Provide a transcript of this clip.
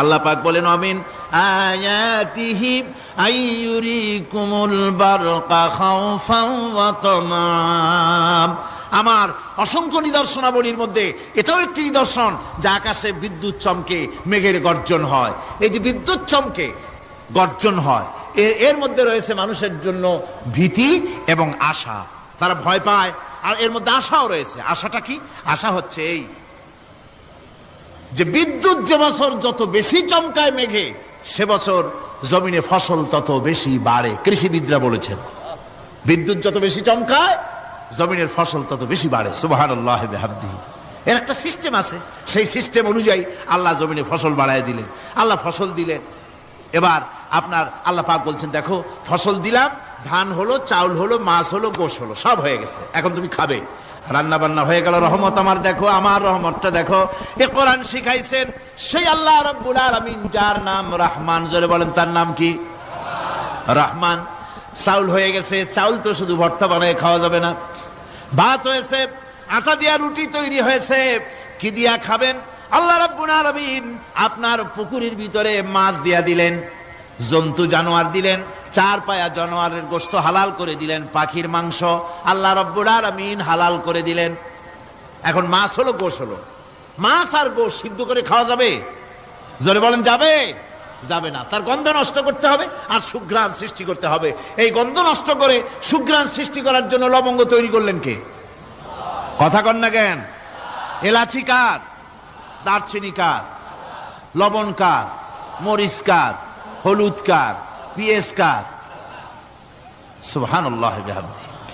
আল্লাহ পাক বলেন অমিন আয়াতিহি আইয়ুরিকুমুল বারকা খাউফান ওয়া তামাম। আমার অসংখ্য নিদর্শনাবলীর মধ্যে এটাও একটি নিদর্শন যা আকাশে বিদ্যুৎ চমকে মেঘের গর্জন হয়। এই যে বিদ্যুৎ চমকে গর্জন হয় এর মধ্যে রয়েছে মানুষের জন্য ভীতি এবং আশা। তারা ভয় পায়, আর এর মধ্যে আশাও রয়েছে। আশাটা কি? আশা হচ্ছে এই যে বিদ্যুৎ যে বছর যত বেশি চমকায় মেঘে, সে বছর জমিনে ফসল তত বেশি বাড়ে, কৃষিবিদরা বলেছেন। বিদ্যুৎ যত বেশি চমকায়, জমিনের ফসল তত বেশি বাড়ে। সুবাহান এর একটা সিস্টেম আছে। সেই সিস্টেম অনুযায়ী আল্লাহ জমিনে ফসল বাড়ায় দিলেন। আল্লাহ ফসল দিলেন। এবার আপনার আল্লাহ পাক বলছেন, দেখো, ফসল দিলাম ধান হলো, চাউল হলো, মাছ হলো, গোশ হলো, সব হয়ে গেছে। এখন তুমি খাবে। রান্না বান্না হয়ে গেল, রহমত আমার দেখো, আমার রহমতটা দেখো। এ কোরআন শিখাইছেন, সেই আল্লাহ রব্বুল আলামিন, যার নাম রহমান। জোরে বলেন, তার নাম কি? রহমান। চাউল হয়ে গেছে, চাউল তো শুধু ভর্তা বানায় খাওয়া যাবে না। ভাত হয়েছে, আটা দিয়া রুটি তৈরি হয়েছে। কি দিয়া খাবেন? আল্লাহ রাব্বুল আলামিন আপনার পুকুরের ভিতরে মাছ দিয়া দিলেন, জন্তু জানোয়ার দিলেন চার পায়া জানোয়ারের গোস্ত হালাল করে দিলেন পাখির মাংস। আল্লাহ রব্বুল আলামিন হালাল করে দিলেন। এখন মাছ হলো, গোশ হলো। মাছ আর গোশ সিদ্ধ করে খাওয়া যাবে? জোরে বলেন, যাবে? যাবে না। তার গন্ধ নষ্ট করতে হবে আর সুঘ্রাণ সৃষ্টি করতে হবে। এই গন্ধ নষ্ট করে সুঘ্রাণ সৃষ্টি করার জন্য লবঙ্গ তৈরি করলেন কে? কথা কন না কেন? এলাচি কার? দারচিনি কার? লবণ কার? মরিচ কার? হলুদ কার? بإسكار سبحان الله بحمده